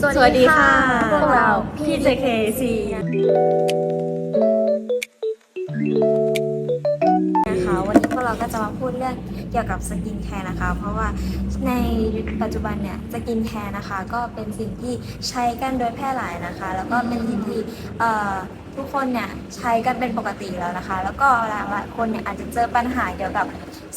สวัสดีค่ะ พวกเรา PJKC นะคะวันนี้พวกเราก็จะมาพูดเรื่องเกี่ยวกับสกินแคร์นะคะ เพราะว่าในปัจจุบันเนี่ยสกินแคร์นะคะ ก็เป็นสิ่งที่ใช้กันโดยแพร่หลายนะคะ แล้วก็เป็นสิ่งที่เอ่อทุกคนเนี่ยใช้กันเป็นปกติแล้วนะคะ แล้วก็หลายๆคนเนี่ยอาจจะเจอปัญหาเกี่ยวกับ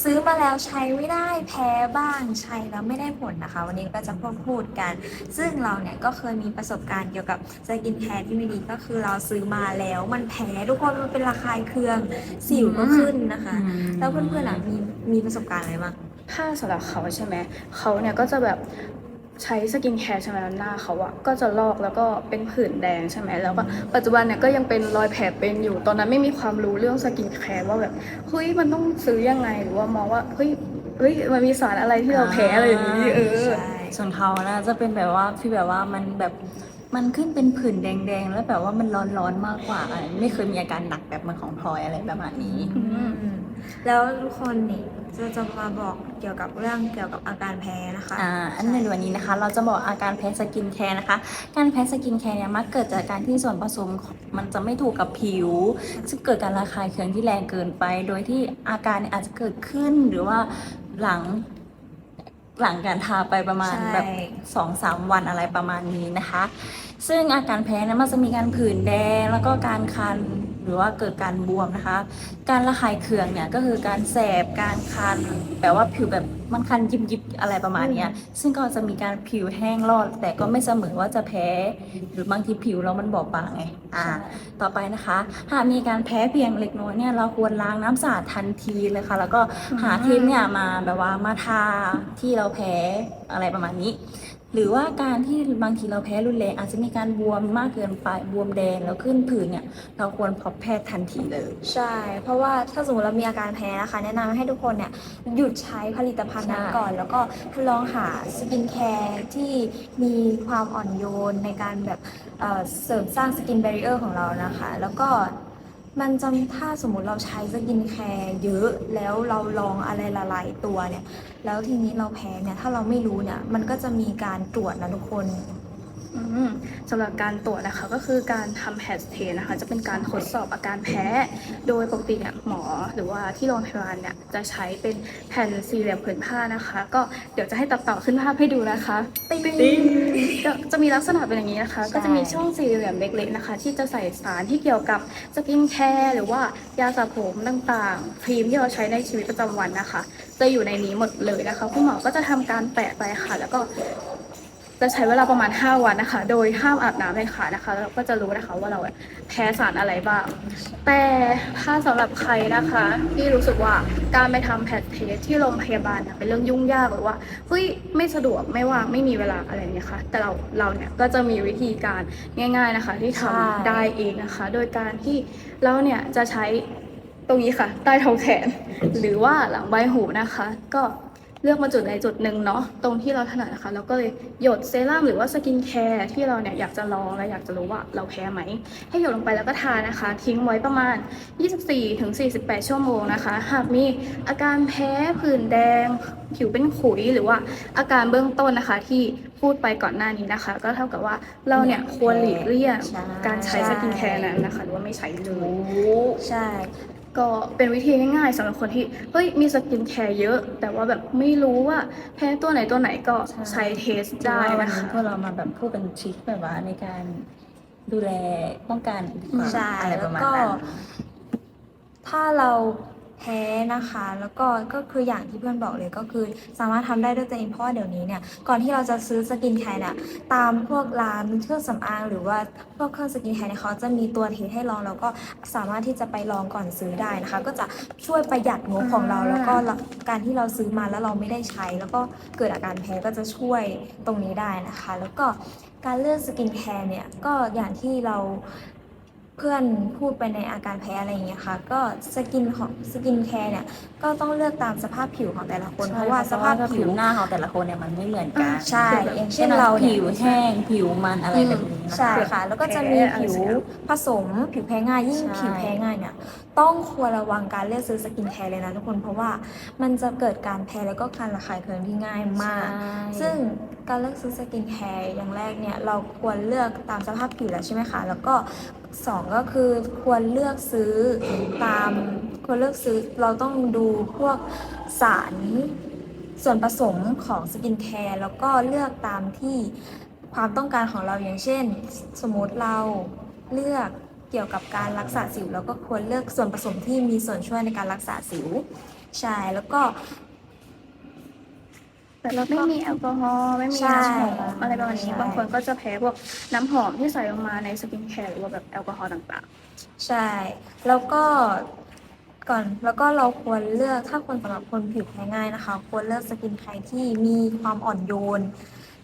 ซื้อมาแล้วใช้ไม่ได้แพ้บ้างใช้แล้วไม่ได้ผลนะคะ วันนี้ก็จะพูดพูดกัน ซึ่งเราเนี่ยก็เคยมีประสบการณ์เกี่ยวกับสกินแคร์ที่ไม่ดีก็คือเราซื้อมาแล้วมันแพ้ทุกคนมันเป็นระคายเคืองสิวก็ขึ้นนะคะ แล้วเพื่อนๆอะมีมีประสบการณ์อะไรบ้างถ้าสำหรับเขาใช่ไหมเขาเนี่ยก็จะแบบ ใช้สกินแคร์ใช่ไหมแล้วหน้าเขาอะก็จะลอกแล้วก็เป็นผื่นแดงใช่ไหมแล้วก็ปัจจุบันเนี่ยก็ยังเป็นรอยแผลเป็นอยู่ ตอนนั้นไม่มีความรู้เรื่องสกินแคร์ว่าแบบเฮ้ยมันต้องซื้อยังไงหรือว่ามองว่าเฮ้ยเฮ้ยมันมีสารอะไรที่เราแพ้อะไรอย่างนี้เออใช่ส่วนเขานะจะเป็นแบบว่าที่แบบว่ามันแบบมันขึ้นเป็นผื่นแดงๆ แล้วแบบว่ามันร้อนๆมากกว่าอะไม่เคยมีอาการหนักแบบเหมันของพลอยอะไรประมาณนี้อืมอืม แล้วทุกคนนี่จะจะมาบอกเกี่ยวกับเรื่องเกี่ยวกับอาการแพ้นะคะอ่าอันในวันนี้นะคะ เราจะบอกอาการแพ้สกินแคร์นะคะ การแพ้สกินแคร์เนี่ยมักเกิดจากการที่ส่วนผสมของมันจะไม่ถูกกับผิว ซึ่งเกิดการระคายเคืองที่แรงเกินไป โดยที่อาการเนี่ยอาจจะเกิดขึ้นหรือว่าหลังหลังการทาไปประมาณใช่แบบสองสามวันอะไรประมาณนี้นะคะ ซึ่งอาการแพ้เนี่ยมันจะมีการผื่นแดงแล้วก็การคันหรือว่าเกิดการบวมนะคะ การระคายเคืองเนี่ยก็คือการแสบการคันแบบว่าผิวแบบมันคันยิบยิบๆอะไรประมาณเนี้ยซึ่งก็จะมีการผิวแห้งรอด แต่ก็ไม่เสมอว่าจะแพ้ หรือบางทีผิวเรามันบอบบางไงอ่า ต่อไปนะคะ หากมีการแพ้เพียงเล็กน้อยเนี่ยเราควรล้างน้ำสะอาดทันทีเลยค่ะ แล้วก็หาครีมเนี่ยมาแบบว่ามาทาที่เราแพ้อะไรประมาณนี้ หรือว่าการที่บางทีเราแพ้รุนแรงอาจจะมีการบวมมากเกินไปบวมแดงแล้วขึ้นผื่นเนี่ย เราควรพบแพทย์ทันทีเลย ใช่ เพราะว่าถ้าสมมติเรามีอาการแพ้นะคะ แนะนำให้ทุกคนเนี่ยหยุดใช้ผลิตภัณฑ์นั้นก่อน แล้วก็ลองหาสกินแคร์ที่มีความอ่อนโยนในการแบบเเสริมสร้างสกินแบรีเออร์ของเรานะคะ แล้วก็ มันจำถ้าสมมติเราใช้สกินแคร์เยอะแล้วเราลองอะไรละลายตัวเนี่ย แล้วทีนี้เราแพ้เนี่ย ถ้าเราไม่รู้เนี่ย มันก็จะมีการตรวจนะทุกคน สำหรับการตรวจนะคะก็คือการทำแฮสเทนะคะจะเป็นการทดสอบอาการแพ้ โดยปกติเนี่ยหมอหรือว่าที่โรงพยาบาลเนี่ยจะใช้เป็นแผ่นสี่เหลี่ยมผืนผ้านะคะ ก็เดี๋ยวจะให้ตัดต่อขึ้นภาพให้ดูนะคะติ๊งก็จะมีลักษณะเป็นอย่างนี้นะคะใช่ก็จะมีช่องสี่เหลี่ยมเล็กๆนะคะ ที่จะใส่สารที่เกี่ยวกับสกินแคร์หรือว่ายาสระผมต่างๆครีมที่เราใช้ในชีวิตประจำวันนะคะ จะอยู่ในนี้หมดเลยนะคะคุณหมอก็จะทำการแปะไปค่ะ แล้วก็ จะใช้เวลาประมาณ 5 วันนะคะ โดยห้ามอาบน้ำเลยค่ะนะคะแล้วเราก็จะรู้นะคะว่าเราแพ้สารอะไรบ้าง แต่ถ้าสำหรับใครนะคะ ที่รู้สึกว่าการไปทำแพทเทสที่โรงพยาบาลเป็นเรื่องยุ่งยากหรือว่าเฮ้ยไม่สะดวกไม่ว่างไม่มีเวลาอะไรเนี่ยค่ะ แต่เราเราเนี่ยก็จะมีวิธีการง่าย ๆนะคะ ที่ทำใช่ได้เองนะคะ โดยการที่เราเนี่ยจะใช้ตรงนี้ค่ะ ใต้ท้องแขนหรือว่าหลังใบหูนะคะ ก็ เลือกมาจุดใดจุดหนึ่งเนาะตรงที่เราถนัดนะคะแล้วก็เลยหยดเซรั่มหรือว่าสกินแคร์ที่เราเนี่ยอยากจะลองและอยากจะรู้ว่าเราแพ้ไหม ให้หยดลงไปแล้วก็ทานะคะ ทิ้งไว้ประมาณ 24-48 ชั่วโมงนะคะ หากมีอาการแพ้ผื่นแดง ผิวเป็นขุยหรือว่าอาการเบื้องต้นนะคะที่พูดไปก่อนหน้านี้นะคะ ก็เท่ากับว่าเราเนี่ยควรหลีกเลี่ยงการใช้สกินแคร์นั้นนะคะ หรือว่าไม่ใช้เลยใช่ ก็เป็นวิธีง่ายๆสำหรับคนที่เฮ้ยมีสกินแคร์เยอะ แต่ว่าแบบไม่รู้ว่าแพ้ตัวไหนตัวไหนก็ใช่ใช้เทสได้วันนะคะนี้พวกเรามาแบบพูดเป็นทริคแบบว่าในการดูแลป้องกันดีกว่าใช่อะไรปแล้ระวมาณก็นั้นถ้าเรา แพ้นะคะ แล้วก็ก็คืออย่างที่เพื่อนบอกเลยก็คือสามารถทำได้ด้วยตัวเองเพราะว่าเดี๋ยวนี้เนี่ยก่อนที่เราจะซื้อสกินแคร์เนี่ยตามพวกร้านเครื่องสำอางหรือว่าพวกเครื่องสกินแคร์เนี่ยเขาจะมีตัวเทสให้ลองแล้วก็สามารถที่จะไปลองก่อนซื้อได้นะคะ ก็จะช่วยประหยัดงบของเราอ่าแล้วก็การที่เราซื้อมาแล้วเราไม่ได้ใช้ แล้วก็เกิดอาการแพ้ก็จะช่วยตรงนี้ได้นะคะ แล้วก็การเลือกสกินแคร์เนี่ยก็อย่างที่เราเพื่อนพูดไปในอาการแพ้อะไรอย่างเงี้ยค่ะ ก็สกินของสกินแคร์เนี่ยก็ต้องเลือกตามสภาพผิวของแต่ละคน เพราะว่าสภาพผิผิววหน้าของแต่ละคนเนี่ยมันไม่เหมือนกัน ใช่ อย่างเช่นเราเนี่ยผิวแห้งผิวมันอะไรแบบนี้นะคะ ใช่ค่ะ แล้วก็จะมีผิวผสมผิวแพ้ง่ายยิ่งใช่ผิวแพ้ง่ายเนี่ยต้องควรระวังการเลือกซื้อสกินแคร์เลยนะทุกคนเพราะว่ามันจะเกิดการแพ้แล้วก็การระคายเคืองที่ง่ายมากใช่ซึ่งการเลือกซื้อสกินแคร์อย่างแรกเนี่ยเราควรเลือกตามสภาพผิวแล้วใช่ไหมคะแล้วก็สองก็คือควรเลือกซื้อตามควรเลือกซื้อเราต้องดูพวกสารส่วนผสมของสกินแคร์แล้วก็เลือกตามที่ ความต้องการของเราอย่างเช่น สมมติเราเลือกเกี่ยวกับการรักษาสิวเราก็ควรเลือกส่วนผสมที่มีส่วนช่วยในการรักษาสิวใช่แล้วก็แต่เราไม่มีแอลกอฮอล์ไม่มีใช่น้ำหอมอะไรประมาณนี้ใช่บางคนก็จะแพ้พวกน้ำหอมที่ใส่ลงมาในสกินแคร์หรือว่าแบบแอลกอฮอล์ต่างใช่ แล้วก็ก่อนแล้วก็เราควรเลือกถ้าคนสำหรับคนผิวแพ้ง่ายนะคะ ควรเลือกสกินแคร์ที่มีความอ่อนโยน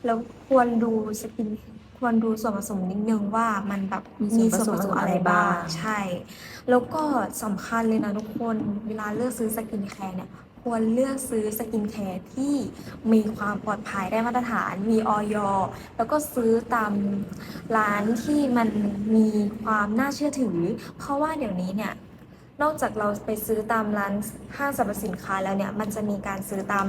แล้วควรดูสกินควรดูส่วนผสมนิดนึงว่ามันแบบมีมีส่ส่ววนนผผสสมมอะอะไรไรบ้าบ้างงใช่ แล้วก็สำคัญเลยนะทุกคนเวลาเลือกซื้อสกินแคร์เนี่ยควรเลือกซื้อสกินแคร์ที่มีความปลอดภัยได้มาตรฐาน มีออยแล้วก็ซื้อตามร้านที่มันมีความน่าเชื่อถือ เพราะว่าเดี๋ยวนี้เนี่ย นอกจากเราไปซื้อตามร้านห้างสรรพสินค้าแล้วเนี่ย มันจะมีการซื้อตาม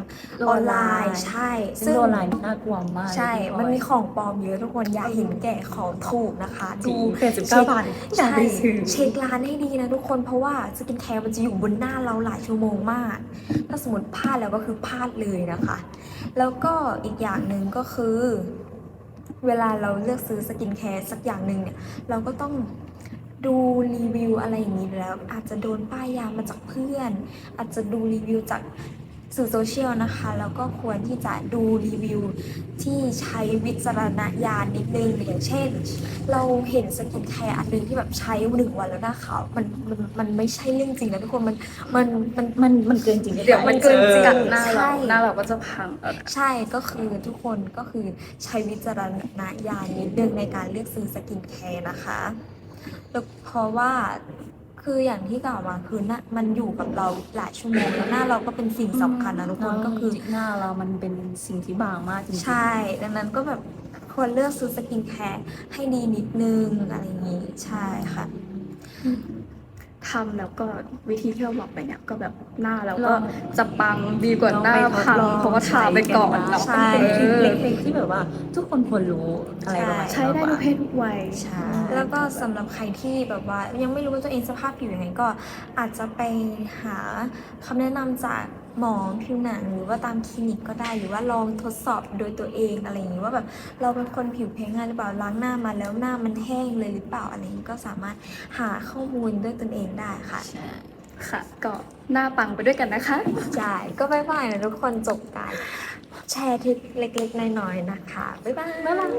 ออนไลน์ใช่ซึ่งออนไลน์นี่น่ากลัวมากใช่เลยพี่พลอยมันมีของปลอมเยอะทุกคนอย่าเห็นแก่ของถูกนะคะจริดูงเป็นสิบเก้าบาทอย่าใช่ไปซื้อเช็คร้านให้ดีนะทุกคนเพราะว่าสกินแคร์มันจะอยู่บนหน้าเราหลายชั่วโมงมาก ถ้าสมมติพลาดแล้วก็คือพลาดเลยนะคะ แล้วก็อีกอย่างหนึ่งก็คือ เวลาเราเลือกซื้อสกินแคร์สักอย่างหนึ่งเนี่ยเราก็ต้อง ดูรีวิวอะไรอย่างนี้แล้ว อาจจะโดนป้ายยามาจากเพื่อน อาจจะดูรีวิวจากสื่อโซเชียลนะคะ แล้วก็ควรที่จะดูรีวิวที่ใช้วิจารณญาณนิดนึงอย่างเช่น เราเห็นสกินแคร์อันหนึงที่แบบใช้หนึ่งวันแล้วหน้าขาวมันมันมันไม่ใช่เรื่องจริงนะทุกคนมันมันมันมันมันเกินจริงๆเดี๋ยวมันเกินจริงเอกัอบหน้าเราใช่หน้าเราก็จะพังเอานะใช่ก็คือทุกคนก็คือใช้วิจารณญาณนิดนึงในการเลือกซื้อสกินแคร์นะคะ แล้วเพราะว่าคืออย่างที่กล่าวมาคือหน้ามันอยู่กับเราหลายชั่วโมงแล้วหน้าเราก็เป็นสิ่งสำคัญนะทุกคนก็คือหน้าเรามันเป็นสิ่งที่บางมากจริงๆ ใช่ ดังนั้นก็แบบควรเลือกซื้อสกินแคร์ให้ดีนิดนึงอะไรอย่างนี้ใช่ค่ะ ทำแล้วก็วิธีที่เราบอกไปเนี่ยก็แบบหน้าเราลก็องจะปังดีกว่าหน้าพังเพราะว่าทาไปก่อนเนาะใช่เป็นทริคเออเล็กๆที่แบบว่าทุกคนควรรู้อะไรประมาณนี้ใช้ได้ทุกเพศทุกวัยใช่แล้วก็สำหรับใครที่แบบว่ายังไม่รู้ว่าตัวเองสภาพผิวยังไงก็อาจจะไปหาคำแนะนำจาก หมอผิวหนังหรือว่าตามคลินิกก็ได้หรือว่าลองทดสอบโดยตัวเองอะไรอย่างนี้ว่าแบบเราเป็นคนผิวแพ้ง่ายหรือเปล่าล้างหน้ามาแล้วหน้ามันแห้งเลยหรือเปล่าอะไรอย่างนี้ก็สามารถหาข้อมูลด้วยตนเองได้ค่ะค่ะ ก็หน้าปังไปด้วยกันนะคะใช่ก็บ๊ายบายนะทุกคนจบการแชร์ทริคเล็กๆน้อยๆนะคะบ๊ายบายบ๊ายบาย